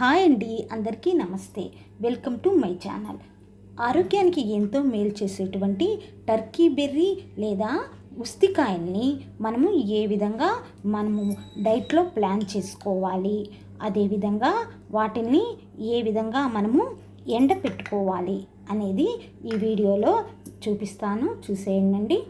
Hi అండి అందరికీ నమస్తే. Welcome to my channel. ఆరోగ్యానికి ఎంతో మేలు చేసేటువంటి టర్కీ బెర్రీ లేదా ఉస్తికాయల్ని మనము ఏ విధంగా మనము డైట్లో ప్లాన్ చేసుకోవాలి అదేవిధంగా వాటిని ఏ విధంగా మనము ఎండ పెట్టుకోవాలి అనేది ఈ వీడియోలో చూపిస్తాను. చూసేయండి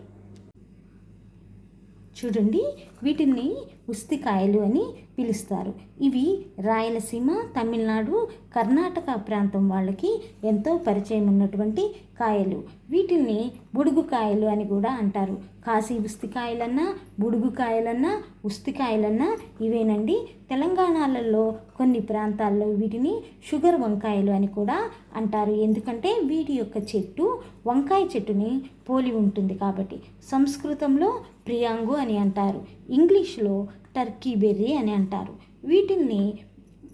చూడండి వీటిని ఉస్తికాయలు అని పిలుస్తారు. ఇవి రాయలసీమ తమిళనాడు కర్ణాటక ప్రాంతం వాళ్ళకి ఎంతో పరిచయం ఉన్నటువంటి కాయలు. వీటిని బుడుగు కాయలు అని కూడా అంటారు. కాశీ ఉస్తికాయలన్నా బుడుగు కాయలన్నా ఉస్తికాయలన్నా ఇవేనండి. తెలంగాణలలో కొన్ని ప్రాంతాల్లో వీటిని షుగర్ వంకాయలు అని కూడా అంటారు. ఎందుకంటే వీటి యొక్క చెట్టు వంకాయ చెట్టుని పోలి ఉంటుంది కాబట్టి సంస్కృతంలో ప్రియాంగు అని అంటారు. ఇంగ్లీష్లో టర్కీ బెర్రీ అని అంటారు. వీటిని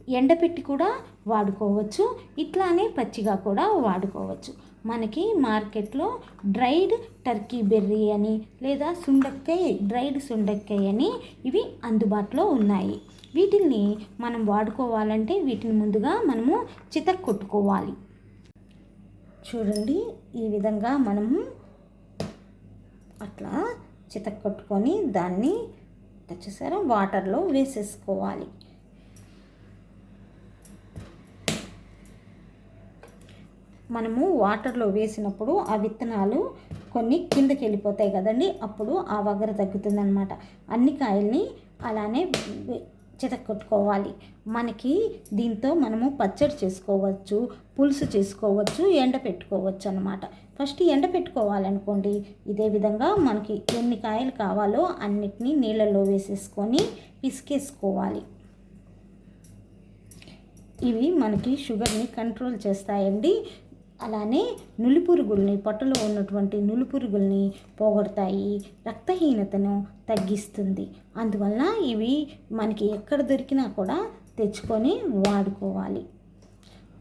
ఎండపెట్టి కూడా వాడుకోవచ్చు. ఇట్లానే పచ్చిగా కూడా వాడుకోవచ్చు. మనకి మార్కెట్లో డ్రైడ్ టర్కీ బెర్రీ అని లేదా సుండక్కాయ డ్రైడ్ సుండక్కాయ అని ఇవి అందుబాటులో ఉన్నాయి. వీటిని మనం వాడుకోవాలంటే వీటిని ముందుగా మనము చితక్ కొట్టుకోవాలి. చూడండి ఈ విధంగా మనము అట్లా చితక్ కొట్టుకొని దాన్ని చూసారా వాటర్లో వేసేసుకోవాలి. మనము వాటర్లో వేసినప్పుడు ఆ విత్తనాలు కొన్ని కిందకి వెళ్ళిపోతాయి కదండి. అప్పుడు ఆ వగర తగ్గుతుందనమాట అన్ని కాయల్ని అలానే చితక్కొట్టుకోవాలి మనకి దీంతో మనము పచ్చడి చేసుకోవచ్చు పులుసు చేసుకోవచ్చు ఎండ పెట్టుకోవచ్చు అనమాట ఫస్ట్ ఎండ పెట్టుకోవాలనుకోండి ఇదే విధంగా మనకి ఎన్ని కాయలు కావాలో అన్నిటినీ నీళ్ళల్లో వేసేసుకొని పిసికేసుకోవాలి. ఇవి మనకి షుగర్ని కంట్రోల్ చేస్తాయండి. అలానే నులిపురుగుల్ని పొట్టలో ఉన్నటువంటి నులిపురుగుల్ని పోగొడతాయి. రక్తహీనతను తగ్గిస్తుంది. అందువల్ల ఇవి మనకి ఎక్కడ దొరికినా కూడా తెచ్చుకొని వాడుకోవాలి.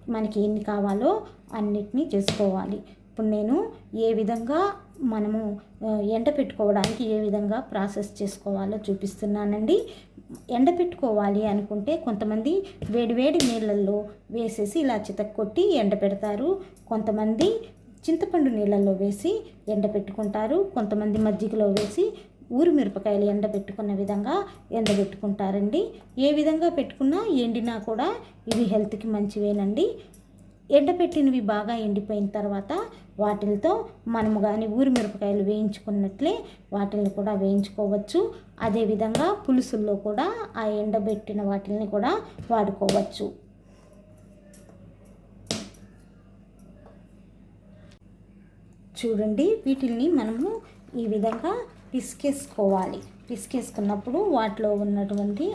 మనకి ఎన్ని కావాలో అన్నిటినీ చేసుకోవాలి. ఇప్పుడు నేను ఏ విధంగా మనము ఎండ పెట్టుకోవడానికి ఏ విధంగా ప్రాసెస్ చేసుకోవాలో చూపిస్తున్నానండి. ఎండ పెట్టుకోవాలి అనుకుంటే కొంతమంది వేడివేడి నీళ్ళల్లో వేసేసి ఇలా చితక్కొట్టి ఎండ పెడతారు. కొంతమంది చింతపండు నీళ్ళల్లో వేసి ఎండ పెట్టుకుంటారు. కొంతమంది మజ్జిగలో వేసి ఊరు మిరపకాయలు ఎండ పెట్టుకున్న విధంగా ఎండ పెట్టుకుంటారండి. ఏ విధంగా పెట్టుకున్నా ఎండినా కూడా ఇవి హెల్త్కి మంచివేనండి. ఎండపెట్టినవి బాగా ఎండిపోయిన తర్వాత వాటితో మనము కానీ ఊరి మిరపకాయలు వేయించుకున్నట్లే వాటిని కూడా వేయించుకోవచ్చు. అదేవిధంగా పులుసుల్లో కూడా ఆ ఎండబెట్టిన వాటిని కూడా వాడుకోవచ్చు. చూడండి వీటిని మనము ఈ విధంగా పిసికేసుకోవాలి. పిసికేసుకున్నప్పుడు వాటిలో ఉన్నటువంటి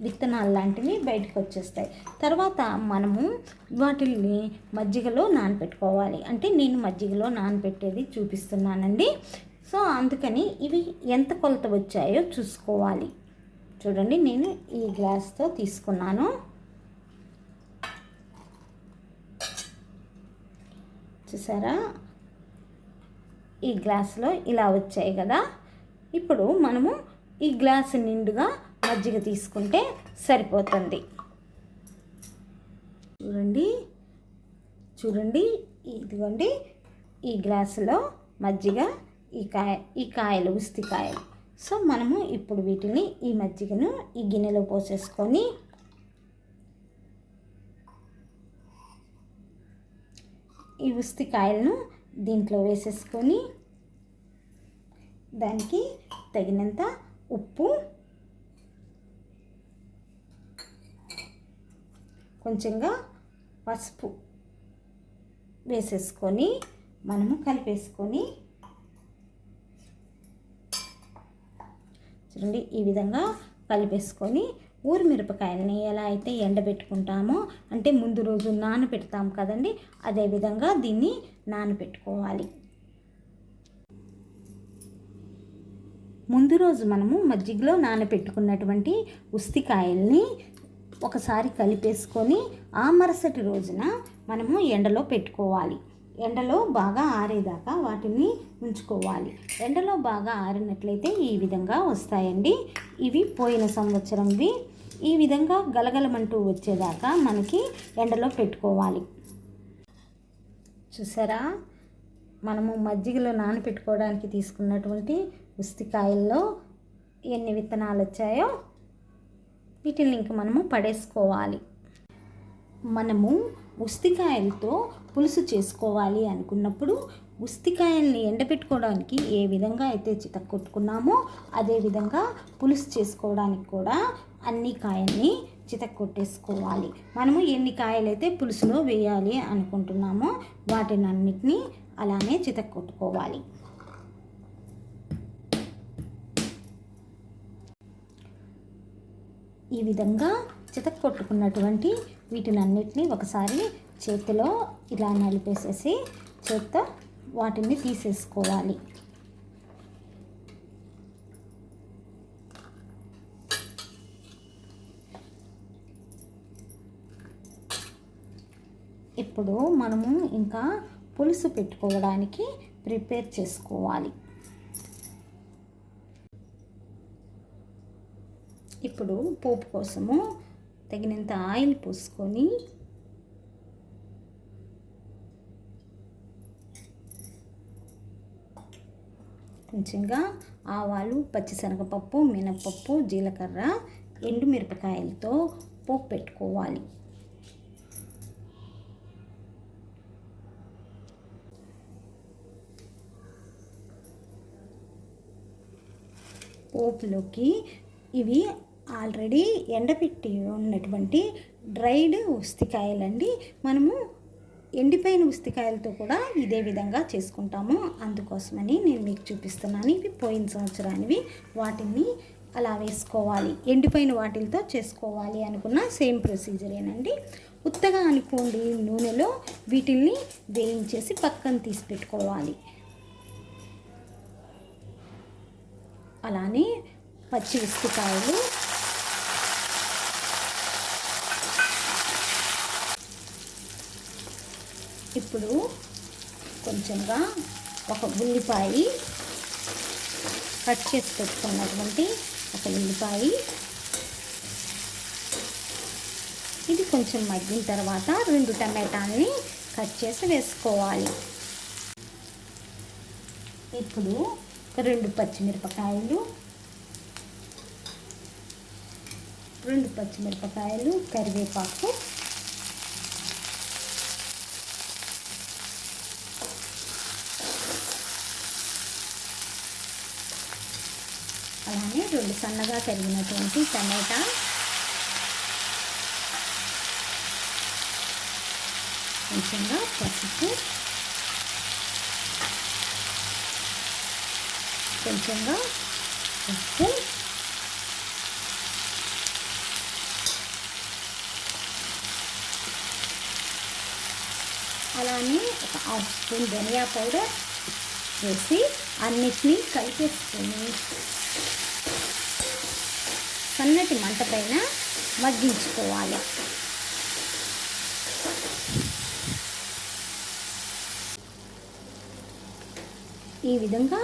విత్తనాలు లాంటివి బయటకు వచ్చేస్తాయి. తర్వాత మనము వాటిల్ని మజ్జిగలో నానపెట్టుకోవాలి. అంటే నేను మజ్జిగలో నానపెట్టేది చూపిస్తున్నానండి. సో అందుకని ఇవి ఎంత కొలత వచ్చాయో చూసుకోవాలి. చూడండి నేను ఈ గ్లాస్తో తీసుకున్నాను. చూసారా? ఈ గ్లాస్లో ఇలా వచ్చాయి కదా. ఇప్పుడు మనము ఈ గ్లాస్ నిండుగా మజ్జిగ తీసుకుంటే సరిపోతుంది. చూడండి చూడండి ఇదిగోండి ఈ గ్లాసులో మజ్జిగ ఈ కాయ ఈ కాయలు ఉస్తికాయలు సో మనము ఇప్పుడు వీటిని ఈ మజ్జిగను ఈ గిన్నెలో పోసేసుకొని ఈ ఉస్తికాయలను దీంట్లో వేసేసుకొని దానికి తగినంత ఉప్పు కొంచెంగా పసుపు వేసేసుకొని మనము కలిపేసుకొని చూడండి ఈ విధంగా కలిపేసుకొని ఊరి మిరపకాయలని ఎలా అయితే ఎండబెట్టుకుంటామో అంటే ముందు రోజు నానబెడతాం కదండి అదేవిధంగా దీన్ని నానబెట్టుకోవాలి. ముందు రోజు మనము మజ్జిగలో నానబెట్టుకున్నటువంటి ఉస్తికాయల్ని ఒకసారి కలిపేసుకొని ఆ మరుసటి రోజున మనము ఎండలో పెట్టుకోవాలి. ఎండలో బాగా ఆరేదాకా వాటిని ఉంచుకోవాలి. ఎండలో బాగా ఆరినట్లయితే ఈ విధంగా వస్తాయండి. ఇవి పోయిన సంవత్సరంవి. ఈ విధంగా గలగలమంటూ వచ్చేదాకా మనకి ఎండలో పెట్టుకోవాలి. చూసారా? మనము మజ్జిగలో నానబెట్టుకోవడానికి తీసుకున్నటువంటి ఉస్తికాయల్లో ఎన్ని విత్తనాలు వచ్చాయో వీటిని ఇంక మనము పడేసుకోవాలి. మనము ఉస్తికాయలతో పులుసు చేసుకోవాలి అనుకున్నప్పుడు ఉస్తికాయల్ని ఎండబెట్టుకోవడానికి ఏ విధంగా అయితే చితక్కొట్టుకున్నామో అదేవిధంగా పులుసు చేసుకోవడానికి కూడా అన్ని కాయల్ని చితక్కొట్టేసుకోవాలి. మనము ఎన్ని కాయలైతే పులుసులో వేయాలి అనుకుంటున్నామో వాటిని అన్నిటినీ అలానే చితక్కొట్టుకోవాలి. ఈ విధంగా చితక కొట్టుకున్నటువంటి వీటిని అన్నిటినీ ఒకసారి చేతిలో ఇలా నలిపేసేసి చేత్తో వాటిని తీసేసుకోవాలి. ఇప్పుడు మనము ఇంకా పులుసు పెట్టుకోవడానికి ప్రిపేర్ చేసుకోవాలి. ఇప్పుడు పోపు కోసము తగినంత ఆయిల్ పోసుకొని కొంచెంగా ఆవాలు పచ్చిశనగపప్పు మినపప్పు జీలకర్ర ఎండుమిరపకాయలతో పోపు పెట్టుకోవాలి. పోపులోకి ఇవి ఆల్రెడీ ఎండపెట్టి ఉన్నటువంటి డ్రైడ్ ఉస్తికాయలండి. మనము ఎండిపోయిన ఉస్తికాయలతో కూడా ఇదే విధంగా చేసుకుంటాము. అందుకోసమని నేను మీకు చూపిస్తున్నాను. ఇవి పోయిన సంవత్సరానివి. వాటిని అలా వేసుకోవాలి. ఎండిపోయిన వాటితో చేసుకోవాలి అనుకున్న సేమ్ ప్రొసీజరేనండి. ఉత్తగా అనుకోండి నూనెలో వీటిల్ని వేయించేసి పక్కన తీసి పెట్టుకోవాలి. అలానే పచ్చి ఉస్తికాయలు ఇప్పుడు కొంచెంగా ఒక ఉల్లిపాయ కట్ చేసి పెట్టుకున్నటువంటి ఒక ఉల్లిపాయ. ఇది కొంచెం మగ్గిన తర్వాత రెండు టమాటాలని కట్ చేసి వేసుకోవాలి. ఇప్పుడు రెండు పచ్చిమిరపకాయలు రెండు పచ్చిమిరపకాయలు కరివేపాకు అలానే రెండు సన్నగా తరిగినటువంటి టమాటా. కొంచెంగా పసుపు. కొంచెంగా ఉప్పు. అలానే ఒక హాఫ్ స్పూన్ ధనియా పౌడర్ వేసి అన్నిటినీ కలిపేసుకొని సన్నటి మంట పైన మగ్గించుకోవాలి. ఈ విధంగా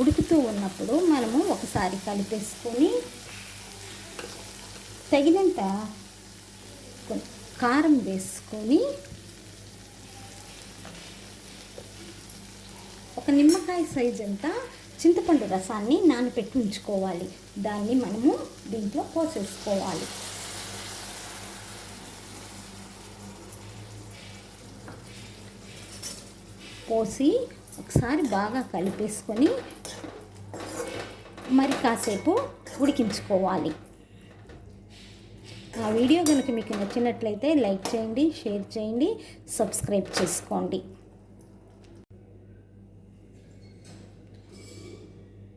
ఉడుకుతూ ఉన్నప్పుడు మనము ఒకసారి కలిపేసుకొని తగినంత కారం వేసుకొని ఒక నిమ్మకాయ సైజ్ అంతా చింతపండు రసాన్ని నానబెట్టి ఉంచుకోవాలి దాన్ని మనము దీంట్లో పోసేసుకోవాలి. పోసి ఒకసారి బాగా కలిపేసుకొని మరి కాసేపు ఉడికించుకోవాలి. ఆ వీడియో కనుక మీకు నచ్చినట్లయితే లైక్ చేయండి షేర్ చేయండి సబ్స్క్రైబ్ చేసుకోండి.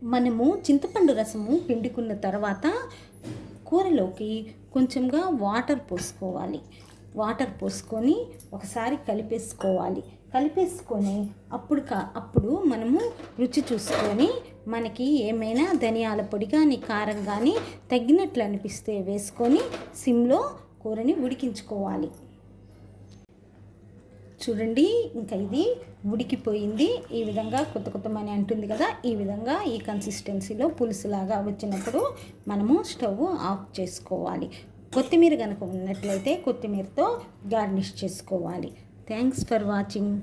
మనము చింతపండు రసము పిండుకున్న తర్వాత కూరలోకి కొంచెంగా వాటర్ పోసుకోవాలి. వాటర్ పోసుకొని ఒకసారి కలిపేసుకోవాలి. కలిపేసుకొని అప్పుడు కా అప్పుడు మనము రుచి చూసుకొని మనకి ఏమైనా ధనియాల పొడి కానీ కారం కానీ తగ్గినట్లు అనిపిస్తే వేసుకొని సిమ్లో కూరని ఉడికించుకోవాలి. చూడండి. ఇంకా ఇది ఉడికిపోయింది. ఈ విధంగా కొత్త కొత్తమని అంటుంది కదా ఈ విధంగా ఈ కన్సిస్టెన్సీలో పులుసులాగా వచ్చినప్పుడు మనము స్టవ్ ఆఫ్ చేసుకోవాలి. కొత్తిమీర కనుక ఉన్నట్లయితే కొత్తిమీరతో గార్నిష్ చేసుకోవాలి. Thanks for watching